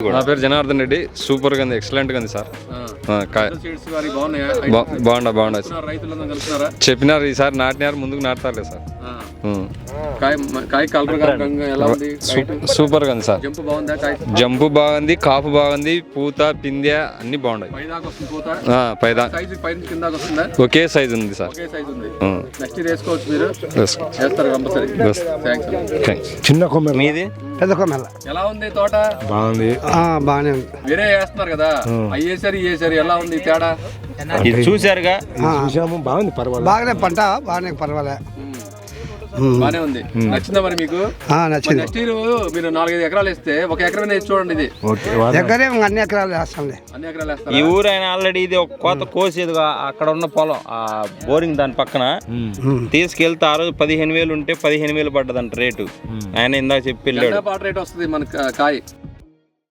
నా పేరు జనార్దన్ రెడ్డి. సూపర్గా ఉంది ఎక్సలెంట్గా ఉంది సార్ బాగుండా బాగుండా. చెప్పినారు ఈసారి నాటినారు ముందుకు నాటుతారులే సార్. కాయ కాయ కలర్ ఎలా ఉంది? సూపర్గా ఉంది సార్. జంపు బాగుందా? కాయ జంపు బాగుంది కాపు బాగుంది పూత పిందె అన్ని బాగున్నాయి పైదా ఒకే సైజ్ ఉంది సార్. నెక్స్ట్ వేసుకోవచ్చు మీరు. వేస్తారు కంపల్సరీ. చిన్న కొమ్మెర మీది? పెద్ద కొమ్మెల. ఎలా ఉంది తోట? బాగుంది. ఆ, బాగానే ఉంది. వేరే వేస్తున్నారు కదా? ఇవి వేసారు ఎలా ఉంది తేడా? ఇది చూసారుగా చూసాము బాగుంది పర్వాలేదు బాగానే పంట బాగానే పర్వాలే. బానే ఉంది. నచ్చిందా మరి మీకు? ఆ, నచ్చింది. నెక్స్ట్ ఇయర్ మీరు నాలుగైదు ఎకరాలు వేస్తే ఒక ఎకరం చూడండి ఇది. దగ్గరే అన్ని ఎకరాలు వేస్తాంలే. అన్ని ఎకరాలు ఈ వేస్తారా ఊరు ఆయన ఆల్రెడీ ఇది ఒక కోత కోసేదిగా అక్కడ ఉన్న పొలం ఆ బోరింగ్ దాని పక్కన తీసుకెళ్తే ఆ రోజు పదిహేను వేలు ఉంటే పదిహేను వేలు పడ్డదంట రేటు. ఆయన ఇందాక చెప్పి రేట్ వస్తుంది మన కాయ?